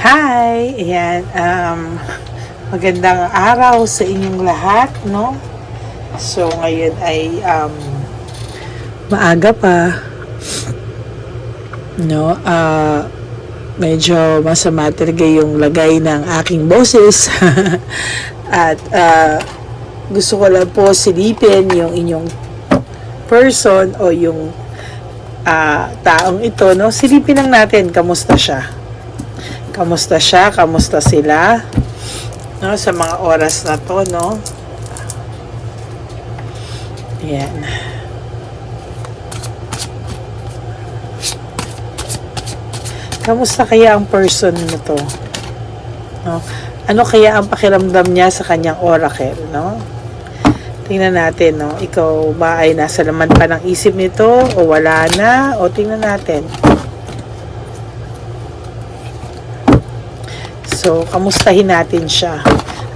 Hi! Ayan, um, magandang araw sa inyong lahat, no? So, ngayon ay um, maaga pa. No? ah medyo masama talaga yung lagay ng aking boses. At ah, gusto ko lang po silipin yung inyong person o yung ah, taong ito, no? Silipin lang natin, kamusta siya? Kamusta siya? Kamusta sila? No, sa mga oras na to, no? Ayan. Kamusta kaya ang person na to? No? Ano kaya ang pakiramdam niya sa kanyang oracle, no? Tingnan natin, no? Ikaw ba ay nasa laman pa ng isip nito o wala na? O tingnan natin. So, kamustahin natin siya.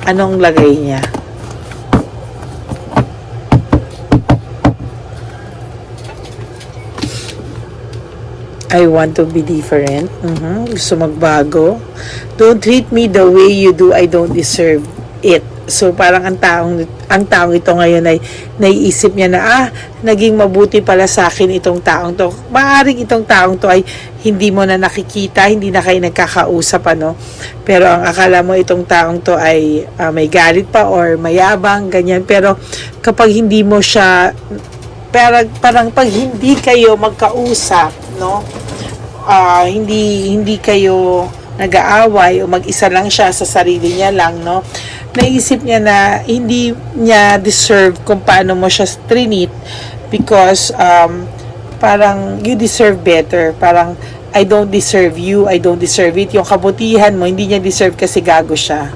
Anong lagay niya? I want to be different. Mhm. Gusto magbago. Don't treat me the way you do. I don't deserve it. So parang ang taong ang taong ito ngayon ay naiisip niya na ah naging mabuti pala sa akin itong taong to. Maaring itong taong to ay hindi mo na nakikita, hindi na kayo nagkakausap ano. Pero ang akala mo itong taong to ay ah, may galit pa or mayabang ganyan. Pero kapag hindi mo siya parang parang pag hindi kayo magkausap, no? ah, hindi hindi kayo nag-aaway o mag-isa lang siya sa sarili niya lang, no? Naisip niya na hindi niya deserve kung paano mo siya trinit because um, parang you deserve better. Parang I don't deserve you, I don't deserve it. Yung kabutihan mo, hindi niya deserve kasi gago siya.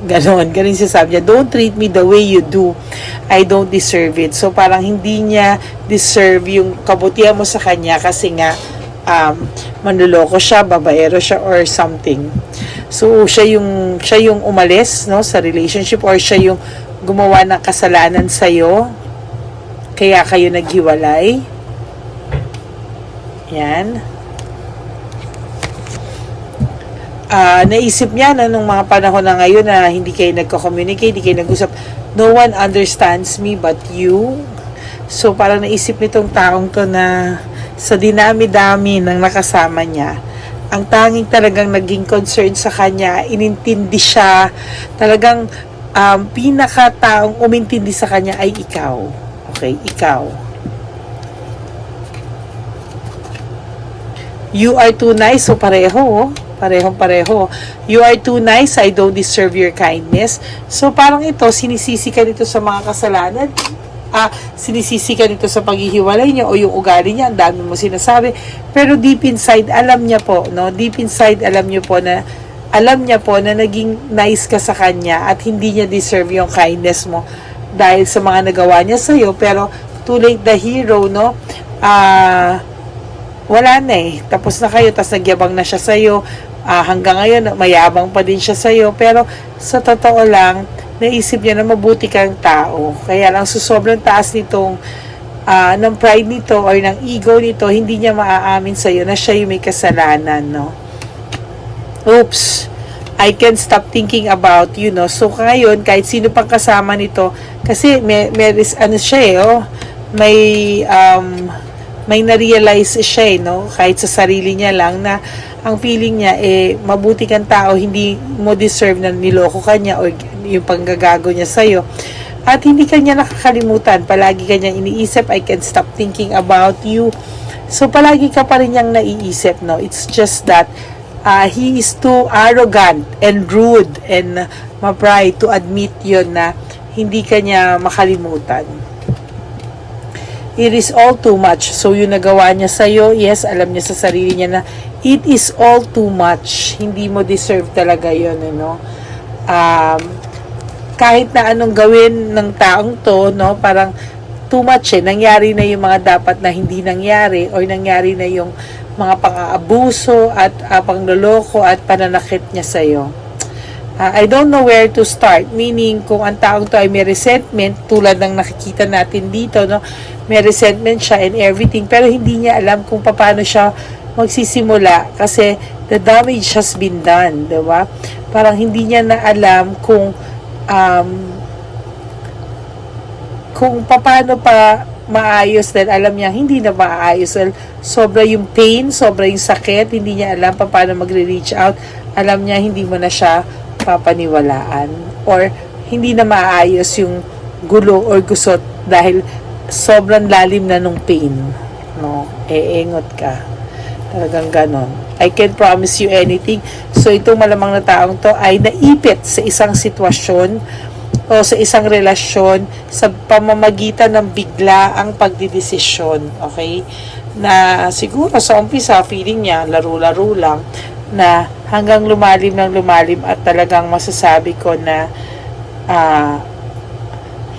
Ganon, ganon siya sabi niya, don't treat me the way you do. I don't deserve it. So parang hindi niya deserve yung kabutihan mo sa kanya kasi nga um, manluloko siya, babaero siya or something. So siya yung siya yung umalis no sa relationship or siya yung gumawa ng kasalanan sa iyo kaya kayo naghiwalay. Yan. Ah, naisip niya na nung mga panahon na ngayon na hindi kayo nagko-communicate, hindi kayo nag-usap, no one understands me but you. So, parang naisip nitong taong to na sa dinami-dami ng nakasama niya, ang tanging talagang naging concern sa kanya, inintindi siya, talagang um, pinaka-taong umintindi sa kanya ay ikaw. Okay, ikaw. You are too nice, so pareho, oh. parehong pareho. You are too nice, I don't deserve your kindness. So parang ito, sinisisi ka nito sa mga kasalanan, ah, sinisisi ka nito sa paghihiwalay niya o yung ugali niya, ang dami mo sinasabi. Pero deep inside, alam niya po, no? Deep inside, alam niyo po na alam niya po na naging nice ka sa kanya at hindi niya deserve yung kindness mo dahil sa mga nagawa niya sa iyo pero too late the hero no? Ah wala na eh. Tapos na kayo tapos nagyabang na siya sa iyo hanggang ngayon mayabang pa din siya sa iyo pero sa totoo lang naisip niya na mabuti kang tao kaya lang sa sobrang taas nitong ah, ng pride nito or ng ego nito hindi niya maaamin sa iyo na siya yung may kasalanan no oops, I can't stop thinking about you, no? So, ngayon, kahit sino pang kasama nito, kasi may, may ano siya eh, oh, may, um, may na-realize siya eh, no? Kahit sa sarili niya lang na ang feeling niya, eh, mabuti kang tao, hindi mo deserve na niloko ka niya or yung panggagago niya sa'yo. At hindi ka niya nakakalimutan. Palagi ka niyang iniisip, I can't stop thinking about you. So, palagi ka pa rin niyang naiisip, no? It's just that, uh, he is too arrogant and rude and ma-pride to admit yon na hindi kanya makalimutan. It is all too much. So, yung nagawa niya sa'yo, yes, alam niya sa sarili niya na it is all too much. Hindi mo deserve talaga yon ano. Um, kahit na anong gawin ng taong to, no, parang too much eh. Nangyari na yung mga dapat na hindi nangyari or nangyari na yung mga pang-aabuso at uh, pangloloko at pananakit niya sa'yo. Uh, I don't know where to start. Meaning, kung ang taong to ay may resentment, tulad ng nakikita natin dito, no? may resentment siya and everything, pero hindi niya alam kung paano siya magsisimula kasi the damage has been done, di ba? Parang hindi niya na alam kung um, kung paano pa maayos dahil alam niya hindi na maayos dahil sobra yung pain, sobra yung sakit, hindi niya alam pa paano magre-reach out. Alam niya hindi mo na siya papaniwalaan or hindi na maayos yung gulo or gusot dahil sobrang lalim na nung pain. No, eengot ka. Talagang ganon. I can promise you anything. So, itong malamang na taong to ay naipit sa isang sitwasyon o sa isang relasyon sa pamamagitan ng bigla ang pagdidesisyon. Okay? Na siguro sa umpisa, feeling niya, laro-laro lang, na hanggang lumalim ng lumalim at talagang masasabi ko na ah,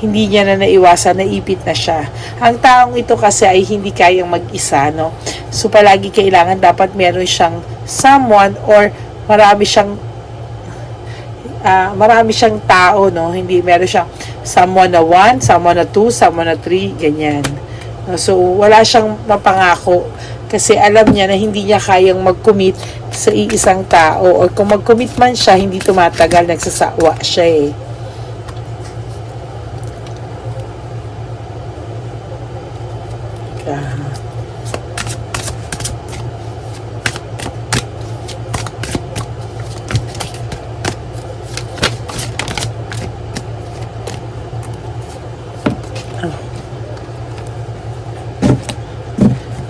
hindi niya na naiwasan, naipit na siya. Ang taong ito kasi ay hindi kayang mag-isa, no? So, palagi kailangan dapat meron siyang someone or marami siyang ah, marami siyang tao, no? Hindi meron siyang someone na one, someone na two, someone na three, ganyan. So, wala siyang mapangako kasi alam niya na hindi niya kayang mag-commit sa iisang tao or kung mag-commit man siya, hindi tumatagal, nagsasawa siya eh. Ah.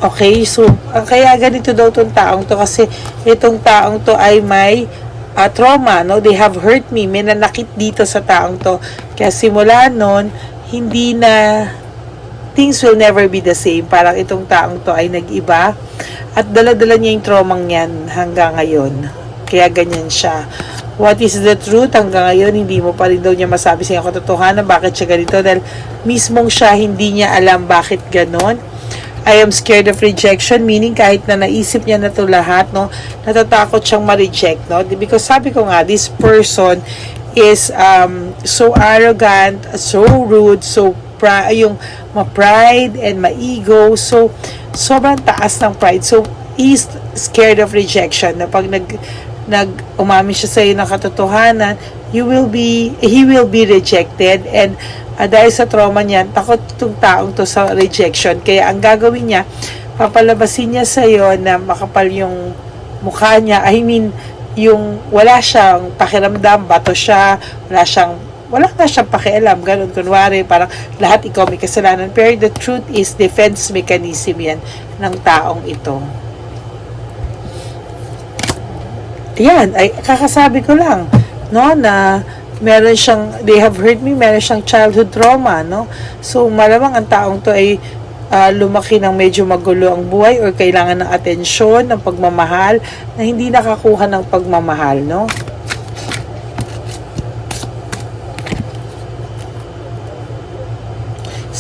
Okay, so ang kaya ganito daw tong taong to kasi itong taong to ay may ah, trauma, no? They have hurt me. May nanakit dito sa taong to. Kaya simula nun, hindi na things will never be the same. Parang itong taong to ay nag-iba at dala-dala niya yung traumang yan hanggang ngayon. Kaya ganyan siya. What is the truth? Hanggang ngayon, hindi mo pa rin daw niya masabi sa katotohanan bakit siya ganito dahil mismong siya hindi niya alam bakit ganon. I am scared of rejection, meaning kahit na naisip niya na to lahat, no, natatakot siyang ma-reject, no? Because sabi ko nga, this person is um, so arrogant, so rude, so pri- yung ma-pride and ma-ego, so sobrang taas ng pride. So, he's scared of rejection, na pag nag, nag umamin siya sa iyo ng katotohanan, you will be, he will be rejected and Ah, dahil sa trauma niya, takot itong taong to sa rejection. Kaya ang gagawin niya, papalabasin niya sa iyo na makapal yung mukha niya. I mean, yung wala siyang pakiramdam, bato siya, wala siyang wala nga siyang pakialam, ganun, kunwari, parang lahat ikaw may kasalanan. Pero the truth is, defense mechanism yan ng taong ito. Yan, ay, kakasabi ko lang, no, na meron siyang, they have hurt me, meron siyang childhood trauma, no? So, malamang ang taong to ay ah, lumaki ng medyo magulo ang buhay or kailangan ng atensyon, ng pagmamahal, na hindi nakakuha ng pagmamahal, no?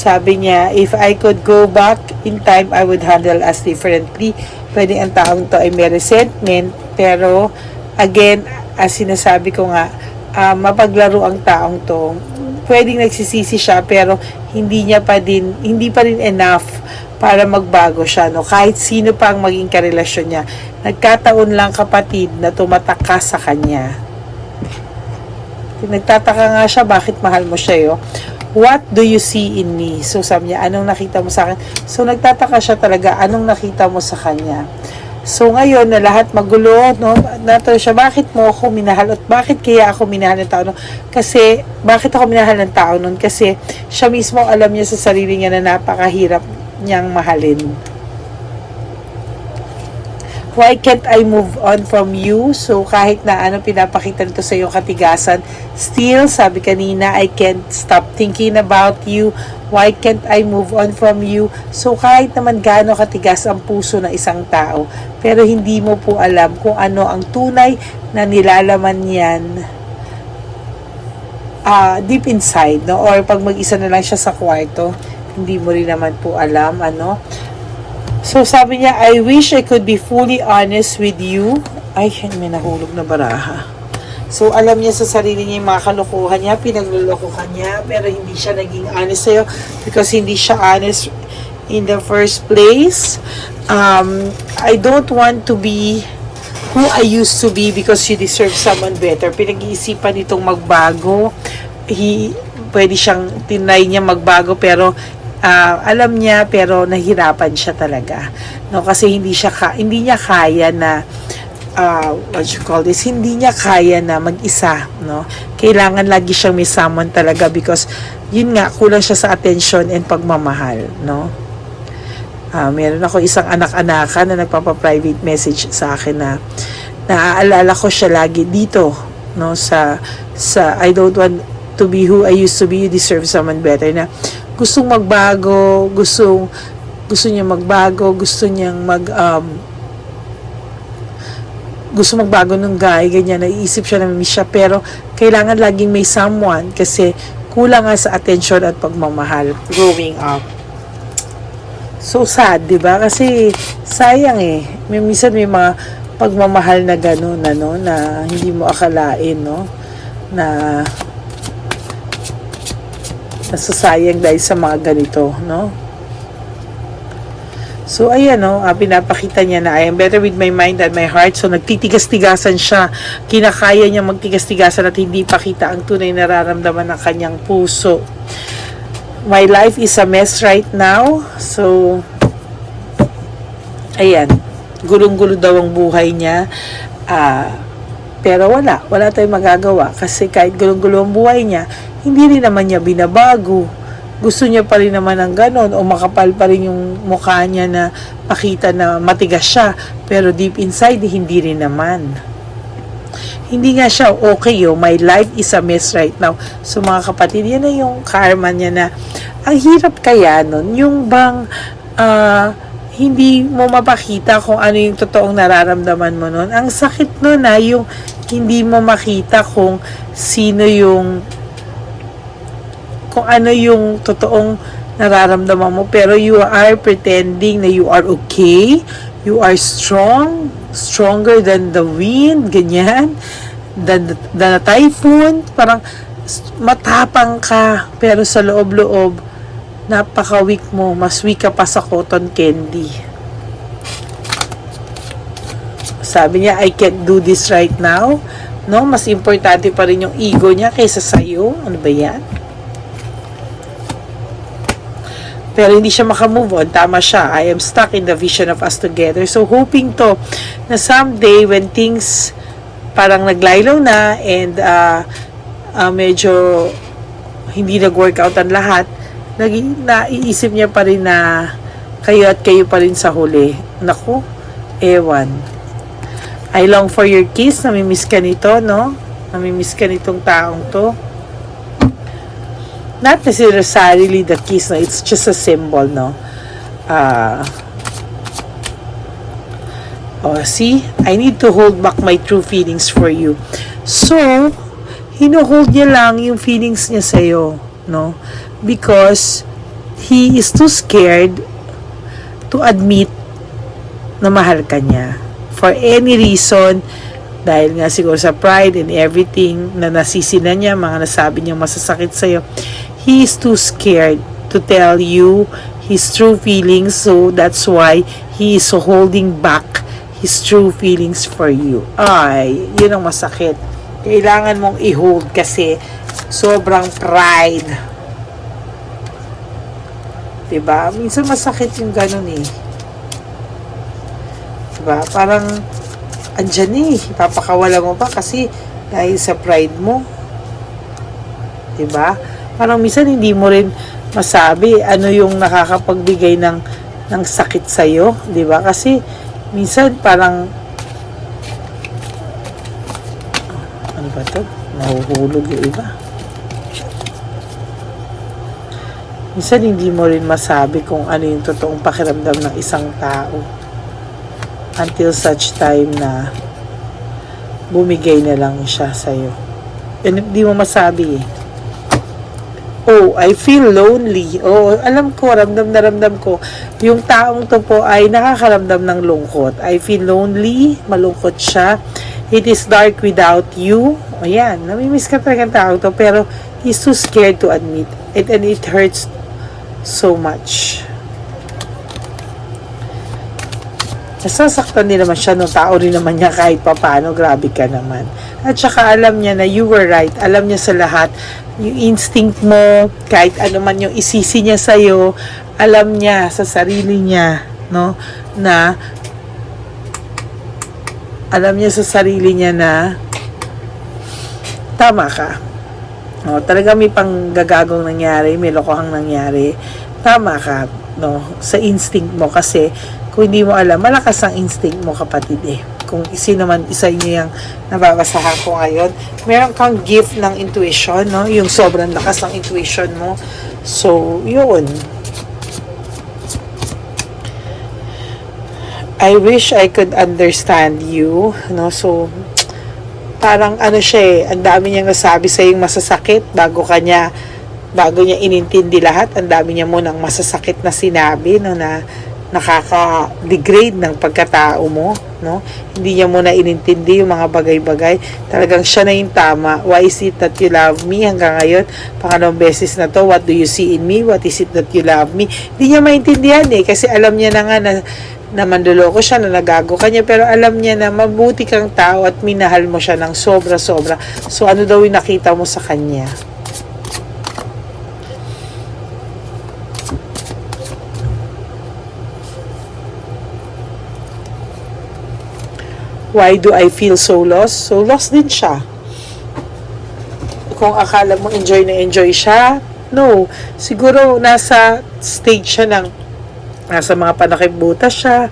Sabi niya, if I could go back in time, I would handle us differently. Pwede ang taong to ay may resentment, pero again, as sinasabi ko nga, ah, mapaglaro ang taong to. Pwedeng nagsisisi siya, pero hindi niya pa din, hindi pa rin enough para magbago siya, no? Kahit sino pa ang maging karelasyon niya. Nagkataon lang kapatid na tumatak ka sa kanya. Nagtataka nga siya, bakit mahal mo siya, yo? What do you see in me? So, sabi niya, anong nakita mo sa akin? So, nagtataka siya talaga, anong nakita mo sa kanya? So, ngayon na lahat magulo, no? Nato siya, bakit mo ako minahal? At bakit kaya ako minahal ng tao? No? Kasi, bakit ako minahal ng tao nun? Kasi, siya mismo alam niya sa sarili niya na napakahirap niyang mahalin. Why can't I move on from you? So, kahit na ano pinapakita nito sa iyong katigasan, still, sabi kanina, I can't stop thinking about you. Why can't I move on from you? So, kahit naman gaano katigas ang puso ng isang tao, pero hindi mo po alam kung ano ang tunay na nilalaman niyan ah deep inside, no? Or pag mag-isa na lang siya sa kwarto, hindi mo rin naman po alam, ano? So, sabi niya, I wish I could be fully honest with you. Ay, may nahulog na baraha. So, alam niya sa sarili niya yung mga kalokohan niya, pinaglulukohan niya, pero hindi siya naging honest sa'yo because hindi siya honest in the first place. Um, I don't want to be who I used to be because you deserve someone better. Pinag-iisipan itong magbago. He, pwede siyang tinry niya magbago pero ah, alam niya pero nahirapan siya talaga. No, kasi hindi siya ka, hindi niya kaya na uh, what you call this, hindi niya kaya na mag-isa, no? Kailangan lagi siyang may someone talaga because yun nga, kulang siya sa attention and pagmamahal, no? Ah, meron ako isang anak-anakan na nagpapa-private message sa akin na naaalala ko siya lagi dito, no? Sa, sa I don't want to be who I used to be, you deserve someone better na gustong magbago, gustong gusto niya magbago, gusto niyang mag um, gusto magbago ng guy, ganyan, naiisip siya na miss siya, pero kailangan laging may someone kasi kulang nga sa attention at pagmamahal growing up. So sad, di ba? Kasi sayang eh. May minsan may mga pagmamahal na gano'n, ano, na hindi mo akalain, no? Na nasasayang dahil sa mga ganito, no? So, ayan, no, ah, pinapakita niya na I am better with my mind and my heart. So, nagtitigas-tigasan siya. Kinakaya niya magtigas-tigasan at hindi pakita ang tunay nararamdaman ng kanyang puso. My life is a mess right now. So, ayan, gulong-gulo daw ang buhay niya. Ah, pero wala, wala tayong magagawa kasi kahit gulong-gulo ang buhay niya, hindi rin naman niya binabago. Gusto niya pa rin naman ng ganon o makapal pa rin yung mukha niya na makita na matigas siya. Pero deep inside, hindi rin naman. Hindi nga siya okay oh, my life is a mess right now. So mga kapatid, yan na yung karma niya na ang hirap kaya nun, yung bang ah, hindi mo mapakita kung ano yung totoong nararamdaman mo nun. Ang sakit nun na yung hindi mo makita kung sino yung kung ano yung totoong nararamdaman mo pero you are pretending na you are okay you are strong stronger than the wind ganyan than, than a typhoon parang matapang ka pero sa loob-loob napaka-weak mo mas weak ka pa sa cotton candy. Sabi niya I can't do this right now. No mas importante pa rin yung ego niya kaysa sa'yo. Ano ba yan pero hindi siya makamove on. Tama siya. I am stuck in the vision of us together. So, hoping to na someday when things parang naglaylaw na and uh, uh, medyo hindi nag-workout ang lahat, naging naiisip niya pa rin na kayo at kayo pa rin sa huli. Naku, ewan. I long for your kiss. Namimiss ka nito, no? Namimiss ka nitong taong to not necessarily the kiss, no? It's just a symbol, no? Uh, oh, see? I need to hold back my true feelings for you. So, hino-hold niya lang yung feelings niya sa'yo, no? Because he is too scared to admit na mahal ka niya. For any reason, dahil nga siguro sa pride and everything na nasisi na niya, mga nasabi niya masasakit sa'yo, he is too scared to tell you his true feelings so that's why he is holding back his true feelings for you. Ay, yun ang masakit. Kailangan mong i-hold kasi sobrang pride. 'Di ba? Minsan masakit yung ganun eh. 'Di ba? Parang andyan eh, ipapakawala mo pa kasi dahil sa pride mo. 'Di ba? Parang minsan hindi mo rin masabi ano yung nakakapagbigay ng ng sakit sa iyo, 'di ba? Kasi minsan parang ano ba 'to? Nahuhulog yung iba. Minsan hindi mo rin masabi kung ano yung totoong pakiramdam ng isang tao until such time na bumigay na lang siya sa'yo. And hindi mo masabi eh. Oh, I feel lonely. Oh, alam ko, ramdam na ramdam ko. Yung taong to po ay nakakaramdam ng lungkot. I feel lonely, malungkot siya. It is dark without you. O yan, namimiss ka talaga ng tao to, pero he's too scared to admit it and it hurts so much. nasasaktan din naman siya nung tao rin naman niya kahit papano, grabe ka naman. At saka alam niya na you were right, alam niya sa lahat, yung instinct mo, kahit ano man yung isisi niya sa'yo, alam niya sa sarili niya, no, na alam niya sa sarili niya na tama ka. No, talaga may panggagagong nangyari, may lokohang nangyari. Tama ka, no, sa instinct mo kasi kung hindi mo alam, malakas ang instinct mo kapatid eh. Kung sino man isa inyo yung nababasahan ko ngayon, meron kang gift ng intuition, no? Yung sobrang lakas ng intuition mo. So, yun. I wish I could understand you, no? So, parang ano siya eh, ang dami niyang nasabi sa yung masasakit bago kanya bago niya inintindi lahat, ang dami niya munang masasakit na sinabi no na nakaka-degrade ng pagkatao mo, no? Hindi niya muna inintindi yung mga bagay-bagay. Talagang siya na yung tama. Why is it that you love me? Hanggang ngayon, pangalawang beses na to, what do you see in me? What is it that you love me? Hindi niya maintindihan eh, kasi alam niya na nga na na manduloko siya, na nagago ka niya, pero alam niya na mabuti kang tao at minahal mo siya ng sobra-sobra. So, ano daw yung nakita mo sa kanya? Why do I feel so lost? So, lost din siya. Kung akala mo enjoy na enjoy siya, no. Siguro nasa stage siya ng nasa mga panakibutas siya,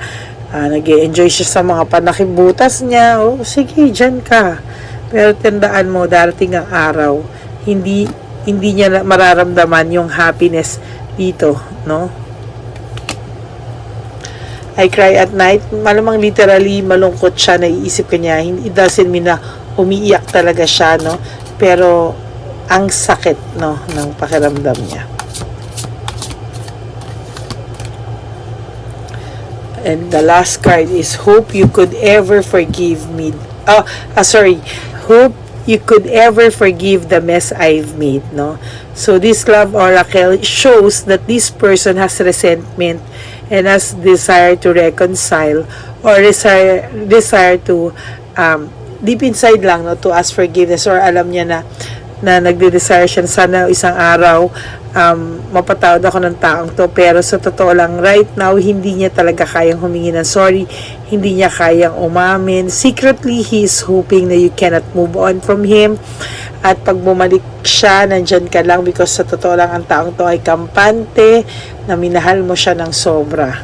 ah, nag enjoy siya sa mga panakibutas niya, o sige, dyan ka. Pero tandaan mo, darating ang araw, hindi hindi niya mararamdaman yung happiness dito, no? I cry at night, malamang literally malungkot siya, naiisip ka niya, it doesn't mean na umiiyak talaga siya, no? Pero, ang sakit, no, ng pakiramdam niya. And the last card is hope you could ever forgive me. Oh, ah, sorry. Hope you could ever forgive the mess I've made, no? So this love oracle shows that this person has resentment and has desire to reconcile or desire desire to um deep inside lang no to ask forgiveness or alam niya na na nagde-desire siya na sana isang araw um, mapatawad ako ng taong to. Pero sa totoo lang right now hindi niya talaga kayang humingi ng sorry. Hindi niya kayang umamin. Secretly he is hoping na you cannot move on from him. At pag bumalik siya nandyan ka lang because sa totoo lang ang taong to ay kampante na minahal mo siya ng sobra.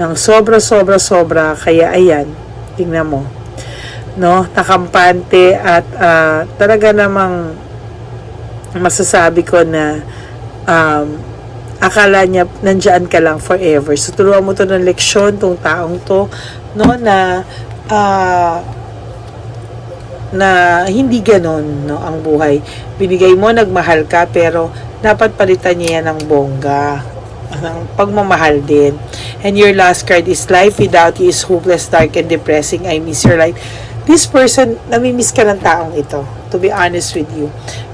Ng sobra sobra sobra. Kaya ayan tingnan mo. No? Nakampante at ah, talaga namang masasabi ko na um, akala niya nandiyan ka lang forever. So, turuan mo to ng leksyon, tong taong to, no, na ah, na hindi ganon no, ang buhay. Binigay mo, nagmahal ka, pero dapat palitan niya yan ng bongga ng pagmamahal din. And your last card is life without you is hopeless, dark, and depressing. I miss your life. This person, namimiss ka ng taong ito. To be honest with you.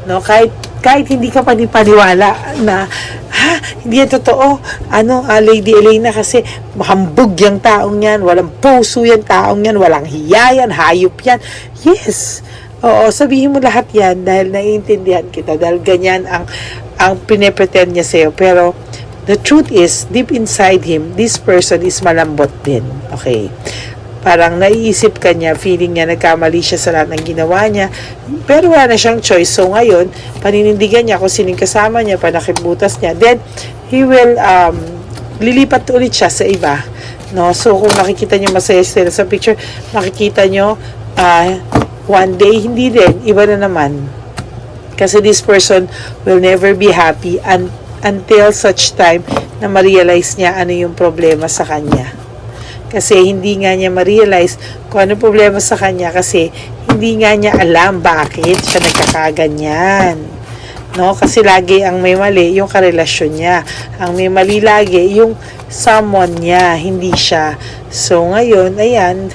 No, kahit kahit hindi ka panipaniwala na ha, hindi yan totoo. Ano, ah, Lady Elena kasi hambog yung taong yan, walang puso yan taong yan, walang hiya yan, hayop yan. Yes. Oo, sabihin mo lahat yan dahil naiintindihan kita dahil ganyan ang ang pinepretend niya sa'yo. Pero the truth is, deep inside him, this person is malambot din. Okay? Parang naiisip ka niya, feeling niya nagkamali siya sa lahat ng ginawa niya. Pero wala na siyang choice. So ngayon, paninindigan niya kung sinong kasama niya, panakibutas niya. Then, he will um, lilipat ulit siya sa iba. No? So kung nakikita niyo masaya sila sa picture, makikita niyo ah, one day, hindi din, iba na naman. Kasi this person will never be happy un- until such time na ma-realize niya ano yung problema sa kanya. Kasi hindi nga niya ma-realize kung ano problema sa kanya kasi hindi nga niya alam bakit siya nagkakaganyan. No? Kasi lagi ang may mali yung karelasyon niya. Ang may mali lagi yung someone niya, hindi siya. So ngayon, ayan,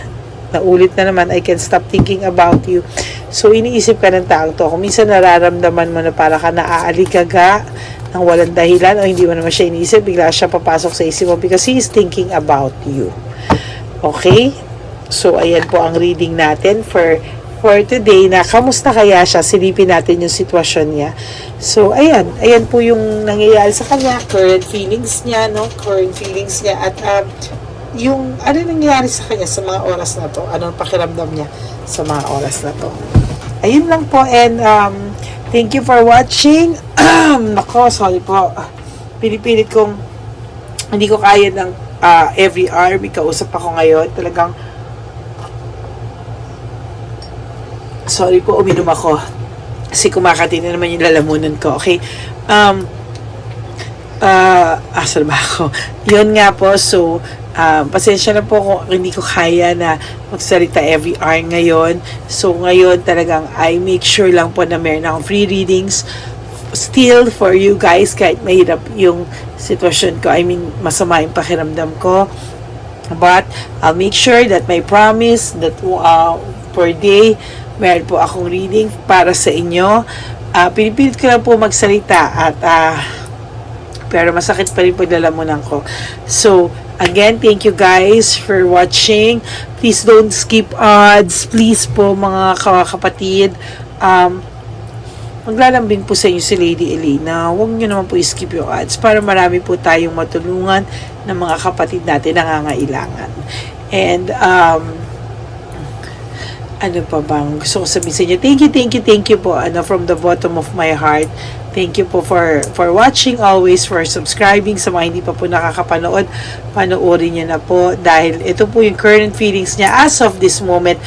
naulit na naman, I can stop thinking about you. So, iniisip ka ng taong to. Kung minsan nararamdaman mo na para ka naaaligaga ng walang dahilan o hindi mo naman siya iniisip, bigla siya papasok sa isip mo because he is thinking about you. Okay? So, ayan po ang reading natin for for today na kamusta kaya siya, silipin natin yung sitwasyon niya. So, ayan, ayan po yung nangyayari sa kanya, current feelings niya, no? Current feelings niya at um, yung ano nangyayari sa kanya sa mga oras na to, anong pakiramdam niya sa mga oras na to. Ayun lang po and um, thank you for watching. Nako, sorry po. Pinipilit kong hindi ko kaya ng ah, every hour may kausap ako ngayon. Talagang sorry po, uminom ako. Kasi kumakati na naman yung lalamunan ko. Okay? Um, ah, asa ba ako? Yun nga po, so, um, pasensya na po kung hindi ko kaya na magsalita every hour ngayon. So, ngayon talagang I make sure lang po na meron akong free readings still for you guys kahit mahirap yung sitwasyon ko. I mean, masama yung pakiramdam ko. But, I'll make sure that my promise that uh, per day, meron po akong reading para sa inyo. Uh, pinipilit ko lang po magsalita at ah, pero masakit pa rin paglalamunan ko. So, again, thank you guys for watching. Please don't skip ads. Please po mga ka- kapatid. Um, maglalambing po sa inyo si Lady Elena. Huwag nyo naman po skip yung ads para marami po tayong matulungan ng mga kapatid natin na nangangailangan. And, um, ano pa bang gusto ko sabihin sa inyo. Thank you, thank you, thank you po. Ano, from the bottom of my heart. Thank you po for, for watching always, for subscribing. Sa mga hindi pa po nakakapanood, panoorin nyo na po. Dahil ito po yung current feelings niya as of this moment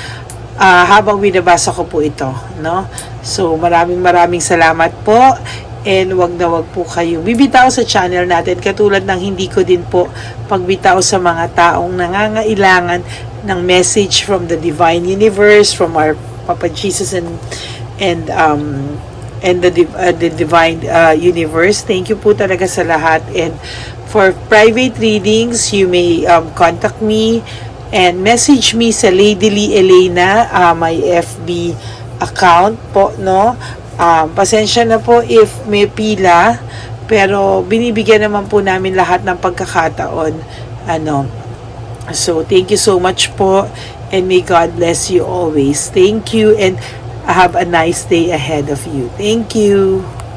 ah, habang binabasa ko po ito. No? So, maraming maraming salamat po. And wag na wag po kayong bibitaw sa channel natin katulad ng hindi ko din po pagbitaw sa mga taong nangangailangan ng message from the divine universe, from our Papa Jesus and and um and the uh, the divine uh, universe. Thank you po talaga sa lahat and for private readings, you may um, contact me and message me sa Lady Lee Elena, uh, my FB account po, no? Um, pasensya na po if may pila, pero binibigyan naman po namin lahat ng pagkakataon. Ano, So, thank you so much po and may God bless you always. Thank you and have a nice day ahead of you. Thank you.